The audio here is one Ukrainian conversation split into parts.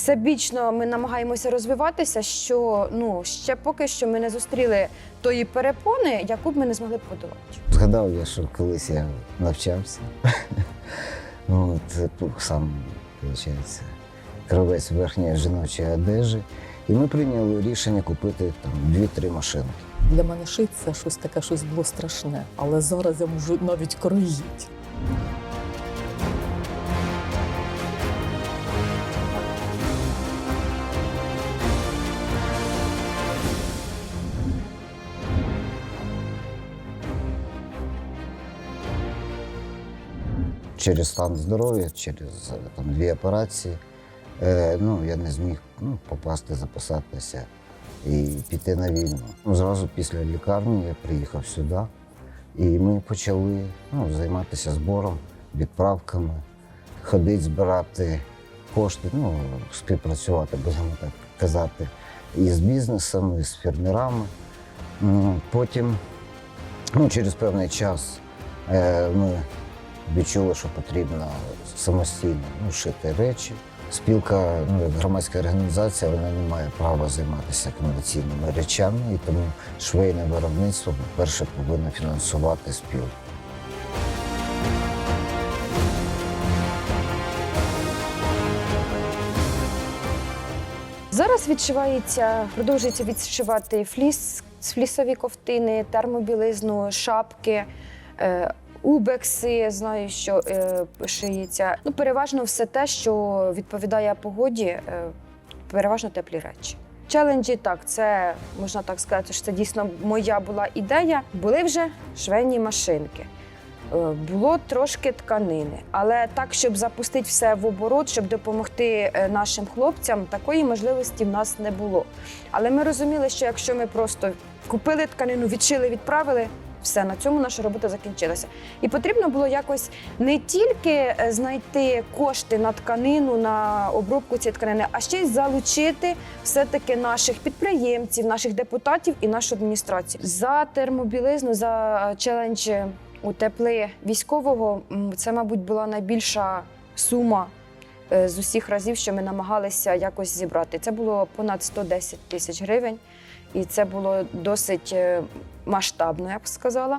всебічно ми намагаємося розвиватися, що ну ще поки що ми не зустріли тої перепони, яку б ми не змогли б подолати. Згадав я, що колись я навчався. От, сам, виходить, кравець верхньої жіночої одежі. І ми прийняли рішення купити там дві-три машинки. Для мене шить це щось таке, щось було страшне, але зараз я можу навіть кроїть. Через стан здоров'я, через е, там, дві операції. Е, ну, я не зміг ну, попасти, записатися і піти на війну. Ну, Зразу після лікарні я приїхав сюди, і ми почали ну, займатися збором, відправками, ходити, збирати кошти, ну, співпрацювати, будемо так казати, і з бізнесом, і з фермерами. Ну, Потім, ну, через певний час, е, ми відчули, що потрібно самостійно ну, шити речі. Спілка, ну, громадська організація, вона не має права займатися комерційними речами, і тому швейне виробництво, по-перше, повинно фінансувати спілку. Зараз відшивається, продовжується відшивати фліс, флісові ковтини, термобілизну, шапки. Убекси, знаю, що е, шиється. Ну, переважно все те, що відповідає погоді, е, переважно теплі речі. Челенджі, так, це можна так сказати, що це дійсно моя була ідея. Були вже швейні машинки. Е, Було трошки тканини, але так, щоб запустити все в оборот, щоб допомогти е, нашим хлопцям, такої можливості в нас не було. Але ми розуміли, що якщо ми просто купили тканину, відшили, відправили. Все на цьому наша робота закінчилася. І потрібно було якось не тільки е, знайти кошти на тканину, на обробку цієї тканини, а ще й залучити все-таки наших підприємців, наших депутатів і нашу адміністрацію. За термобілизну, за челендж утепли військового. Це, мабуть, була найбільша сума е, з усіх разів, що ми намагалися якось зібрати. Це було понад 110 тисяч гривень, і це було досить е, масштабно, я б сказала.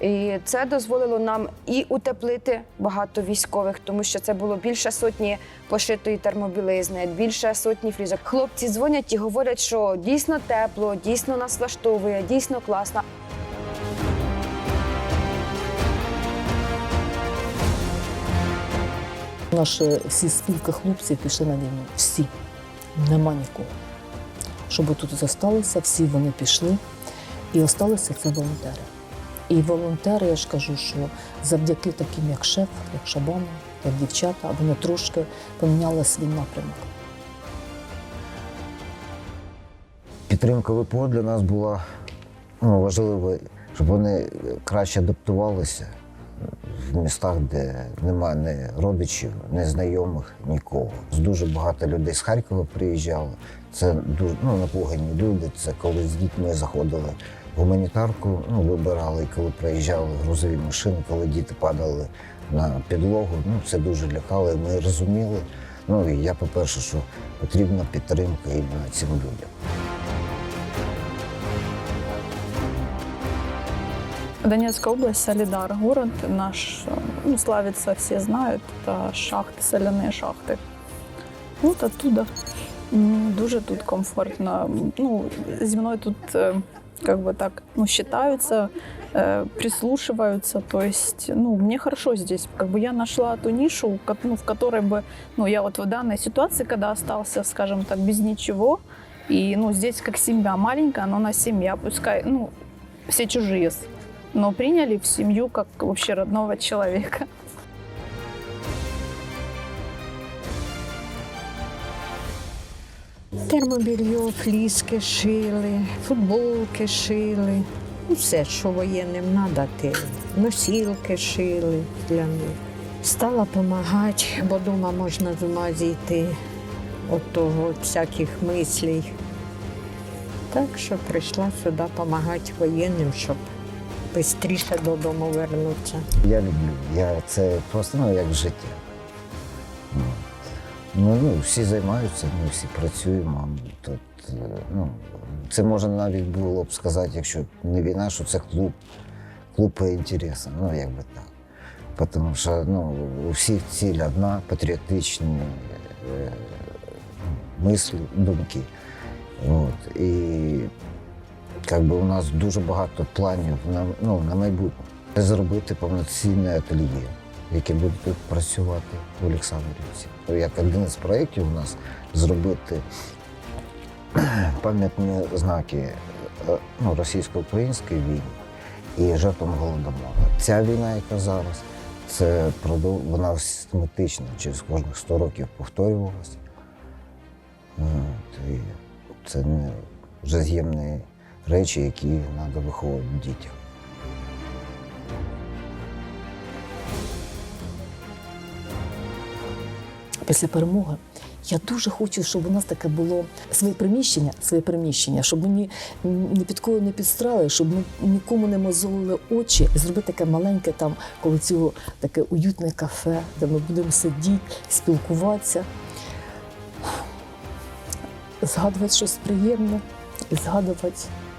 І це дозволило нам і утеплити багато військових, тому що це було більше сотні пошитої термобілизни, більше сотні флізок. Хлопці дзвонять і говорять, що дійсно тепло, дійсно нас влаштовує, дійсно класно. Наші всі спілки хлопців пішли на війну. Всі. Нема нікого. Щоб тут залишилися, всі вони пішли. І залишилися це волонтери. І волонтери, я ж кажу, що завдяки таким, як шеф, як Шабана, як дівчата, вони трошки поміняли свій напрямок. Підтримка ВПО для нас була ну, важливою, щоб вони краще адаптувалися в містах, де немає ні родичів, ні знайомих, нікого. Дуже багато людей з Харкова приїжджало. Це дуже ну, напугані люди. Це коли з дітьми заходили в гуманітарку, ну, вибирали, і коли приїжджали грузові машини, коли діти падали на підлогу. Ну, це дуже лякало. і Ми розуміли. Ну і я, по-перше, що потрібна підтримка іменно цим людям. Донецкая область, Солидар, город наш, ну, славится, все знают, это шахты, соляные шахты. Вот оттуда. Дуже тут комфортно. Ну, зі мною тут э, как бы так, ну, считаются, э, прислушиваются, то есть, ну, мне хорошо здесь. Как бы я нашла ту нишу, ну, в которой бы, ну, я вот в данной ситуации, когда остался, скажем так, без ничего, и, ну, здесь как семья маленькая, но она семья, пускай, ну, все чужие, но приняли в семью как вообще родного человека. Термобільйо, фліски шили, футболки шили. Ну, Все, що воєнним треба. Носілки шили для них. Стала допомагати, бо вдома можна з ума зійти від того від всяких мислей. Так що прийшла сюди допомагати воєнним, щоб швидше додому вернутися. Я люблю. Я, це просто ну, як життя. Ну, ну, всі займаються, ми всі працюємо. Тут, е, ну, це можна навіть було б сказати, якщо не війна, що це клуб, клуб по інтересам, ну якби так. Тому що ну, у всіх ціль одна патріотичні е, мислі, думки. От. І як би, у нас дуже багато планів на, ну, на майбутнє. Зробити повноцінне ательє, яке буде тут працювати в Олександрівці. Як один із проєктів у нас зробити пам'ятні знаки е, ну, російсько-української війни і жертвам голодомору. Ця війна, яка зараз, це продов... вона систематично через кожних 100 років повторювалася. Це не вже з'ємні речі, які треба виховувати дітям. після перемоги. Я дуже хочу, щоб у нас таке було своє приміщення, своє приміщення, щоб ми ні, ні під кого не підстрали, щоб ми нікому не мозолили очі, зробити таке маленьке там коло цього таке уютне кафе, де ми будемо сидіти, спілкуватися, згадувати щось приємне і згадувати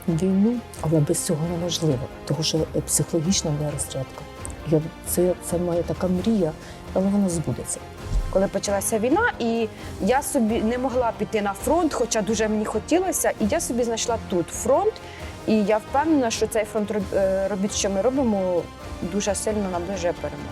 війну, але без цього неможливо, тому що психологічна моя розрядка. Я, це, це моя така мрія, але вона збудеться. коли почалася війна, і я собі не могла піти на фронт, хоча дуже мені хотілося, і я собі знайшла тут фронт. І я впевнена, що цей фронт е, робіт, що ми робимо, дуже сильно наближує перемогу.